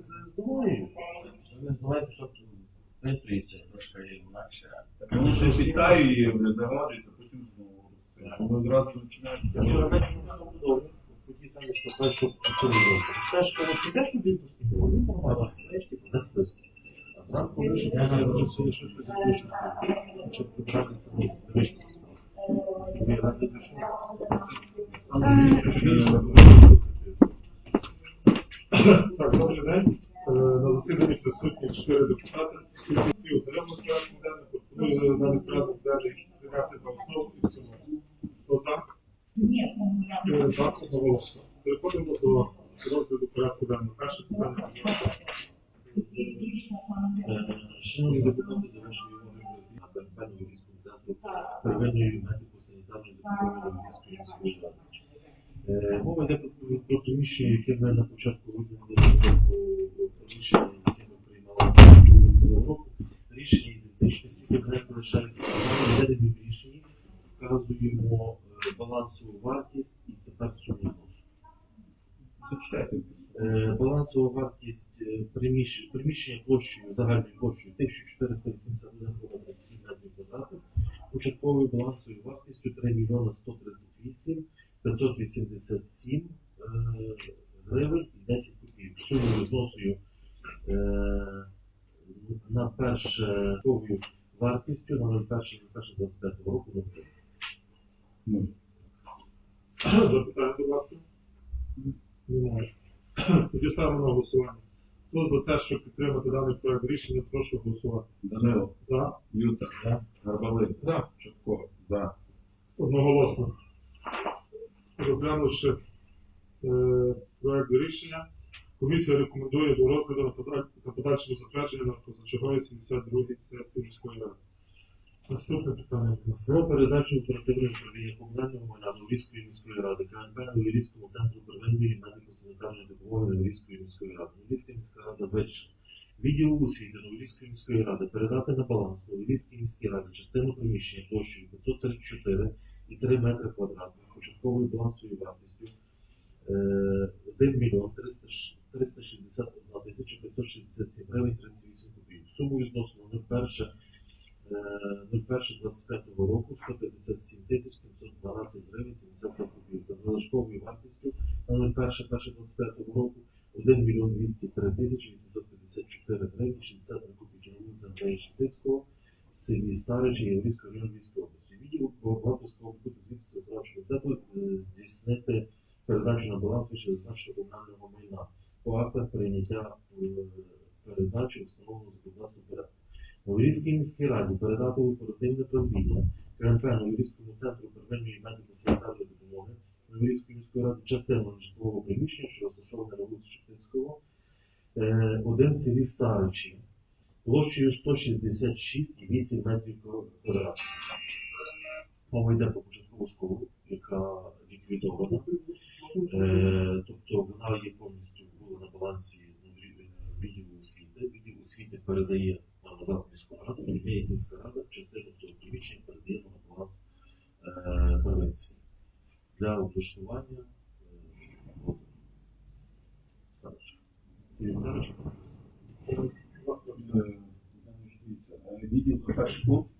з здовою. Ми здовою просто трошки інакше. Вони ще вітаю її, вони загадуються, потім знову росте. Вони одразу починають. Я вечором йшов додому, по тій що першу телевізор. Знаєш, коли підеш туди по снігу, він знаєш, типу, не. А зранку я вже я вже сьогодні швидко. Щоб підрати це не вийшло. Я ради пишу. Так, добрий день. Е, На засіданні присутні чотири депутати. Всі отримали порядку денний. Пропоную даний порядок денний прийняти за основу і в цілому. Хто за? Чотири за одноголосно. Переходимо до розгляду порядку денного. Перше питання. Е, Шановні депутати, до вашої уваги на передбанні військовому центру первинної медико-санітарної допомоги Львівської міської ради. Е, Мова йде про, приміщення, яке ми на початку виділили по рішення, яке ми приймали минулого року. Рішення ідентичне, всі кабінети лишаються введені в рішенні, вказуємо е, балансову вартість і тепер суму. Е, Балансова вартість е, приміщення, приміщення площею, загальною площею 1481 квадратних 7 метрів квадратних, початковою балансовою вартістю 3 мільйона 138 587 е, гривень і 10 копійок. Сумою зносою е, на перше повою вартістю на 01.01.25 року. ну, Ну, Запитання, будь ласка. Немає. Тоді ставимо на голосування. Хто за те, щоб підтримати даний проект рішення, прошу голосувати. Данило, За. Юта, Гарбалик, За. Чепко, за. Одноголосно. Розглянувши е, проект рішення, комісія рекомендує до розгляду на подаль- на подальшому затвердження на позачерговій 72-й сесії міської ради. Наступне питання. Про передачу оперативного управління комунального майна Львівської міської ради КНП Львівському центру первинної медико-санітарної допомоги Львівської міської ради. Львівська міська рада вирішила відділу освіти Львівської міської ради передати на баланс Львівській міській раді частину приміщення площею 534 і 3 метри квадратних початковою балансовою вартістю е, 1 мільйон 361 тисяча 567 гривень 38 копійок. Сумою зносимо на перше 01.25 року 157 тисяч 712 гривень 75 копійок. За залишковою вартістю на 01.25 року 1 мільйон 203 тисячі 854 гривень 63 копійки. На вулиці Андрея Шептицького в селі Старичі Єврейської району Львівської області. Відділ Балтійського бути звідси виконавчого комітету е, здійснити передачу на баланс вище зазначеного комунального майна по актах прийняття е, передачі встановленого законодавством порядку. Новорізькій міській раді передати в оперативне правління КНП Новорізькому центру первинної медико-санітарної допомоги Новорізької міської ради частину житлового приміщення, що розташоване на вулиці Шептицького, е, один селі Старичі, площею 166,8 метрів квадратних. Мова йде про початкову школу, яка ліквідована. Е, тобто вона є повністю була на балансі ну, відділу освіти. Відділ освіти передає на назад міську раду, і міська рада частину того приміщення передає на баланс е, превенції для облаштування е, от, ставища. Ці ставища. Будь ласка. Е, дивіться, е, Відділ перший пункт,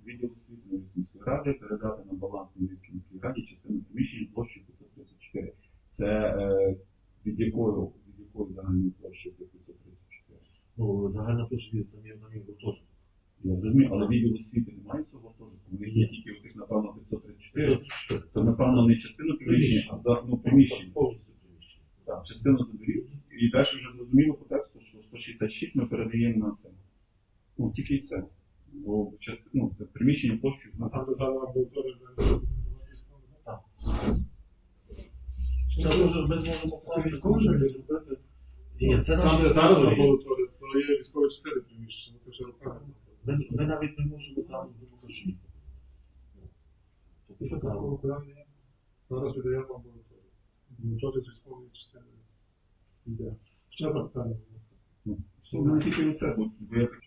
Ради передати на баланс Львівській міській раді частину приміщення площі 534. Це е, від якої від якої загальної площі 534? Ну, загальна площа віз, там є на мій гуртожиток. Я розумію, але відділ освіти немає цього теж. Вони є тільки отих, напевно, 534. То, напевно, не частину приміщення, а за ну, приміщення. Повністю приміщення. Так, частину заберіть. І далі вже зрозуміло по тексту, що 166 ми передаємо на це. Ну, тільки це бо в час- ну, в приміщенні площі А там державна аудиторія. Так. Це дуже ми зможемо вкласти кожен зробити. І це Там, зараз території. то є військова частина приміщення, то ще руками. Ми, ми навіть не можемо там допомогти. Тобто, що там? Зараз віддаємо амбулаторію. Амбулаторія з військової частини йде. Ще питання. Ну, У мене тільки оце, бо бо я так.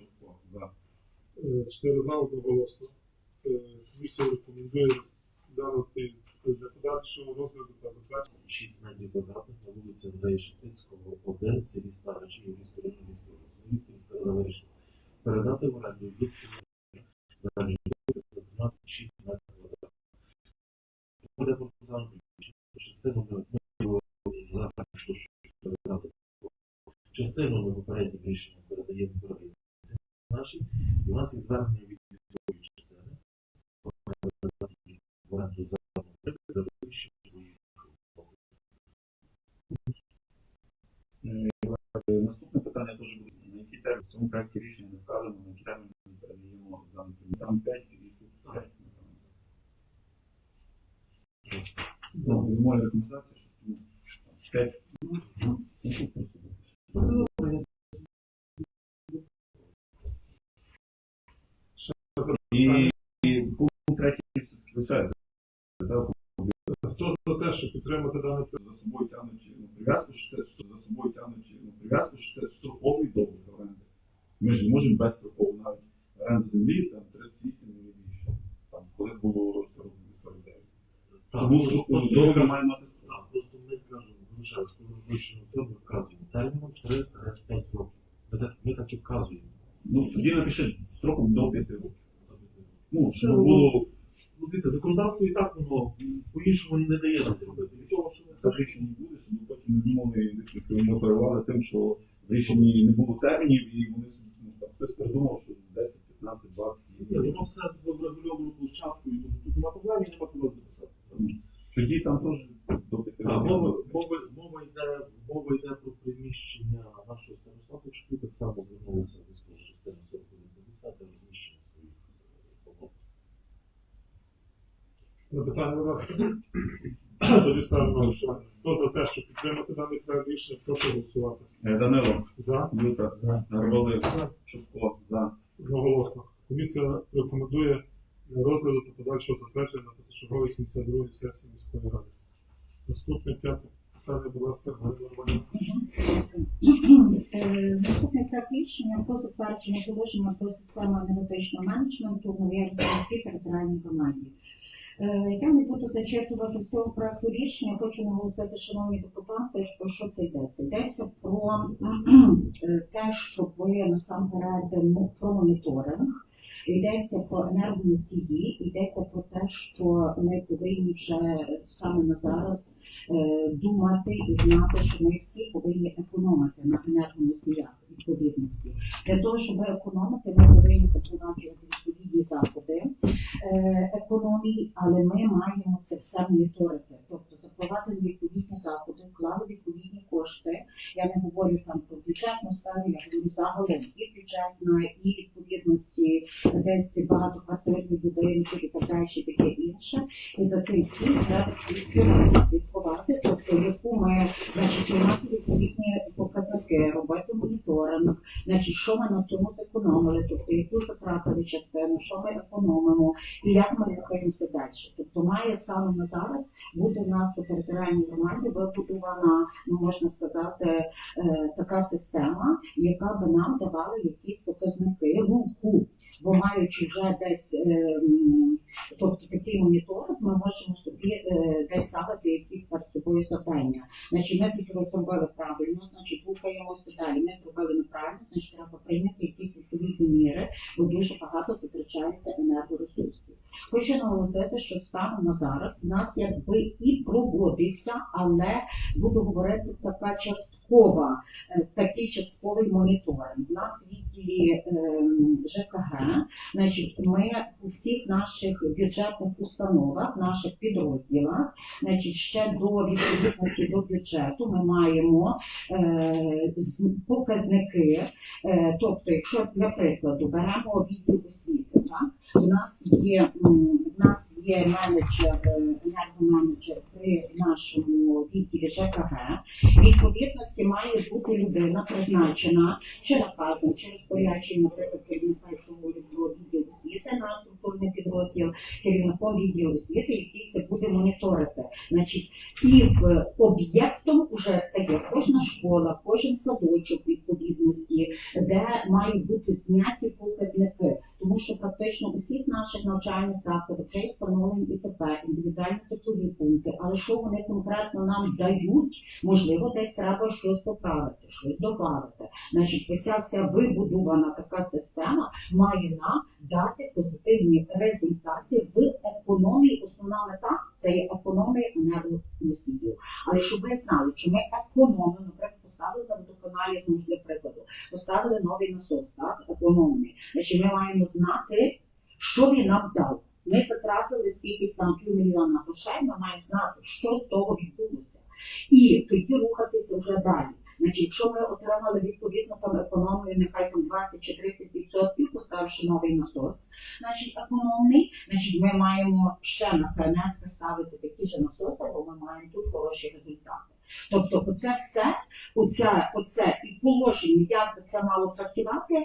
Да. 4 за одноголосно. Комісія рекомендує даний для подальшого розгляду та затвердження. 6 метрів квадратних на вулиці Андрія Шептицького, 1, селі Старичі, Юрійської Рівненської Союзів, Старина Вирішна. Передати в оренду від далі за 15-6 метрів квадратних. Буде пропозано частину ми за що передати. Частину ми попереднім рішенням передаємо і у нас є звернення від військової частини. Оренду Е, Наступне питання теж буде, на який термін в цьому проєкті рішення не вказано, на який термін ми передаємо даний примір. Там 5 і тут 5. Ну, моя рекомендація, що ну, 5. Ну, тут просто буде. І, і пункт третій. Хто за те, щоб підтримати проект? За собою тягнуть ну, прив'язку, що це за собою тягнуть ну, прив'язку, що це строковий договір оренди. Ми ж не можемо без строкового навіть оренду землі, там 38 і більше. Там колись було 49. Тому просто- договір має мати строк. Просто ми кажемо, Грушевському визначеному цьому вказуємо терміном 3-5 років. Ми так, ми так і вказуємо. Ну, тоді напиши строком до 5 років. Ну, щоб Ну, було Ну, дивіться, законодавство і так воно по-іншому не дає нам зробити. Від того, що ми так рішення не буде, щоб ми потім не думали, ми оперували тим, що в рішенні не було термінів, і вони ну, хтось придумав, що 10, 15, 20 Ні, воно все врегульовано площадку, і тут тут нема проблем, і нема кого написати. Тоді там теж до 5 А, мова, мова, мова, йде, мова йде про приміщення нашого старостаточку, так само звернулися до військової частини 4150 для розміщення своїх полотниць. Запитання будь ласка. Тоді ставимо голосування. Хто за те, щоб підтримати даний проект рішення, прошу голосувати. Е, Данило, За. Люта, Гарбалик, Чубко, за. Одноголосно. Комісія рекомендує розгляду та подальшого затвердження на позачерговій 72 сесії міської ради. Наступне п'яте питання, будь ласка, Галина. Е, Наступне проект рішення про затвердження положення про систему енергетичного менеджменту в Новоярській територіальній громаді. Е, Я не буду зачитувати з цього проекту рішення, хочу наголосити, шановні депутати, про що це йдеться. Йдеться про е, те, щоб ви насамперед ну, про моніторинг. Йдеться про енергоносії, йдеться про те, що ми повинні вже саме на зараз е, думати і знати, що ми всі повинні економити на енергоносіях відповідності. Для того, щоб економити, ми повинні запроваджувати відповідні заходи економії, але ми маємо це все моніторити. Тобто запровадили відповідні заходи, вклали відповідні кошти. Я не говорю там про бюджетну сферу, я говорю загалом і бюджетна, і відповідності десь багатоквартирні будинки і так далі, таке інше. І за цим всім треба слідкувати, тобто яку ми значить, відповідні показники, робити моніторинг, значить, що ми на цьому зекономили, тобто яку затратили частину, що ми економимо, і як ми рухаємося далі. Тобто має станом на зараз бути в нас по територіальній громаді вибудована, ну можна сказати, е, така система, яка би нам давала якісь показники руху. Бо маючи вже десь, е, тобто такий моніторинг, ми можемо собі е, десь ставити якісь перед собою завдання. Значить, ми тут розробили правильно, значить, рухаємося далі. Ми зробили неправильно, значить, треба прийняти якісь відповідні міри, бо дуже багато витрачається енергоресурсів. Хочу наголосити, що станом на зараз в нас якби і проводиться, але буду говорити така часткова, е, такий частковий моніторинг. У нас в відділі ем, ЖКГ, значить, ми у всіх наших бюджетних установах, наших підрозділах, значить, ще до відповідності до бюджету ми маємо е, показники. Е, тобто, якщо для прикладу беремо відділ освіти, так у нас є у нас є менеджер, е, енергоменеджер при нашому відділі ЖКГ. Відповідності має бути людина призначена чи наказом, чи розпорядженням, наприклад, керівника, якщо говорить про відділ освіти на структурний підрозділ, керівником відділу освіти, який це буде моніторити. Значить, і в об'єктом вже стає кожна школа, кожен садочок відповідності, де мають бути зняті показники. Тому що практично усіх наших навчальних закладів вже встановлені тепер індивідуальні теплові пункти, але що вони конкретно нам дають, можливо, десь треба щось поправити, щось додати. Значить, оця вся вибудована така система має нам дати позитивні результати в економії. Основна мета це є економія енергоносіїв. Але щоб ви знали, що ми економимо, наприклад, поставили на водоканалі, ну, для прикладу, поставили новий насос, так, економний. Значить, ми маємо знати, що він нам дав. Ми затратили скільки там півмільйона грошей, ми маємо знати, що з того відбулося. І тоді рухатися вже далі. Значить, якщо ми отримали відповідно там економію, нехай там 20 чи 30 відсотків, поставивши новий насос, значить економний, значить ми маємо ще на КНС ставити такі ж насоси, бо ми маємо тут хороші результати. Тобто, оце все, оце, оце і положення, як би це мало працювати,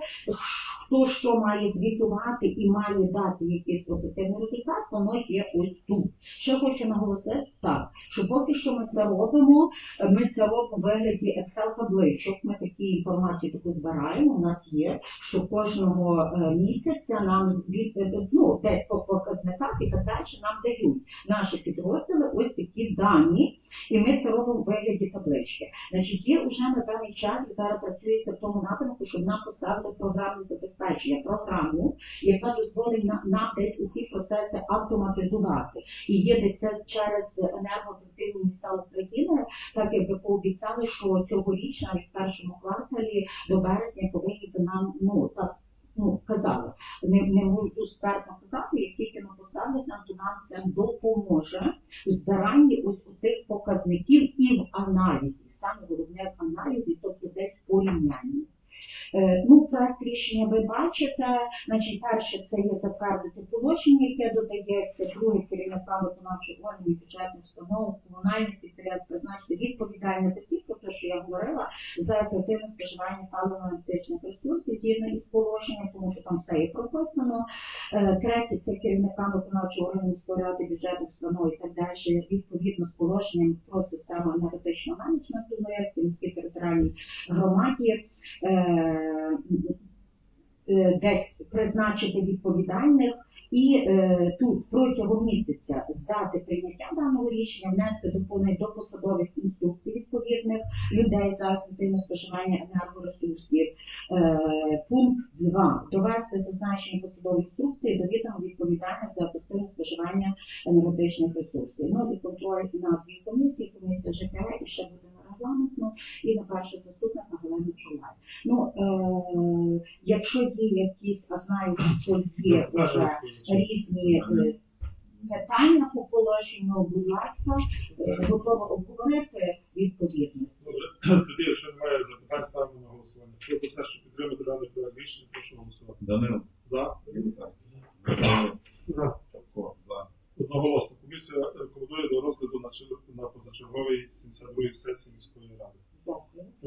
хто що має звітувати і має дати якийсь позитивний результат, воно є ось тут. Що хочу наголосити, так, що поки що ми це робимо, ми це робимо в вигляді Excel табличок. Ми такі інформації таку збираємо. У нас є, що кожного е, місяця нам звіт, ну, десь по показниках і так далі нам дають наші підрозділи ось такі дані, і ми це робимо в вигляді таблички. Значить, є вже на даний час зараз працюється в тому напрямку, щоб нам поставили програмне забезпечення, програму, яка дозволить на- нам десь у ці процеси автоматизувати. І є десь це через енергоефективні міста України, так якби пообіцяли, що цьогоріч, навіть в першому кварталі до березня повинні нам ну так. Ну, казали, не, не можу експертно казати, як тільки ми поставлять нам, то нам це допоможе в збиранні ось цих показників і в аналізі, саме головне в аналізі, тобто десь в порівнянні. Е, Ну, проект рішення ви бачите. Значить, перше це є затвердити положення, яке додається, друге керівника виконавчих органів бюджетних установ, комунальних підприємств, призначити відповідальних осіб, про те, що я говорила, за ефективне споживання паливно-електричних ресурсів згідно із положенням, тому що там все є прописано. Е, Третє це керівникам виконавчого органу міської ради бюджетних установ і так далі, відповідно з положенням про систему енергетичного менеджменту в міській територіальній громаді. Е, е, десь призначити відповідальних і е, тут протягом місяця з дати прийняття даного рішення внести доповнення до посадових інструкцій відповідних людей за ефективне споживання енергоресурсів. Пункт 2. Довести зазначені посадові інструкції до відомо відповідальних за ефективне споживання енергетичних ресурсів. Ну і контроль на дві комісії, комісія ЖКГ і ще буде на і на перший заступник на Галину Чулай. Ну, е, якщо є якісь, а знаю, що є вже різні е, питання по положенню, будь ласка, е, готова обговорити відповідність. Тоді, якщо немає запитань, ставимо на голосування. Хто за те, що підтримати даний проект рішення, прошу голосувати. Данило, За. За. Одноголосно. Комісія рекомендує до розгляду на, на позачерговій 72-ї сесії.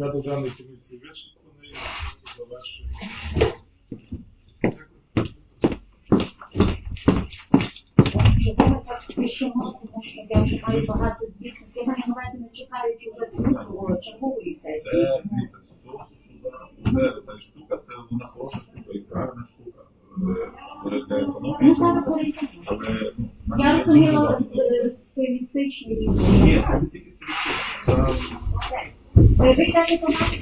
Порядок даної комісії вичерпаний. Завершуємо. Чого ми так спішимо, тому що я вже маю багато звітності. Я маю на увазі не чекаючи вже цього чергової сесії. Це, дивіться, все, що зараз буде, ця штука, це вона хороша штука і правильна штука. Для економії. Ну. Але Я розуміла багато- е, Ні, різні. це не